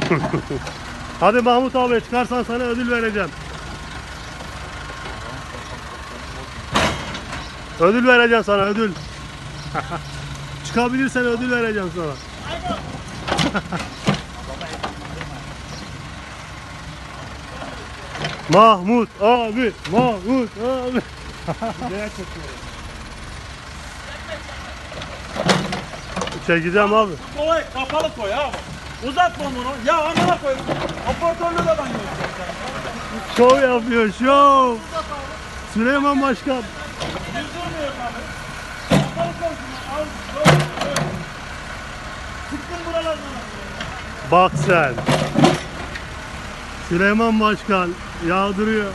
Hadi Mahmut abi çıkarsan sana ödül vereceğim. Ödül vereceğim sana ödül. Çıkabilirsen ödül vereceğim sana. Mahmut abi, Mahmut abi. Çekeceğim abi. Kolay kapalı koy abi. Uzatma bunu. Ya amına koy. Operatörlüğü de ben. Şov yapıyor, şov. Süleyman Başkan. Yüzdürmüyor abi. Kapalı. Al. Sıktın buralardan. Bak sen. Süleyman Başkan yağdırıyor.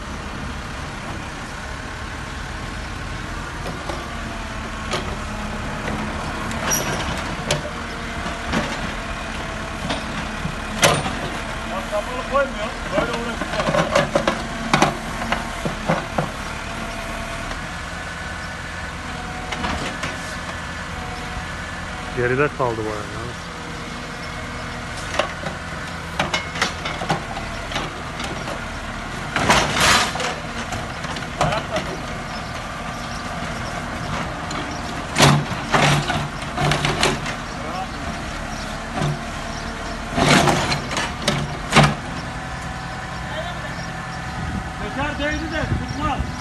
Kapalı koymuyor. Böyle uğraşacağım. Geride kaldı baya ya. değdi de tutmaz.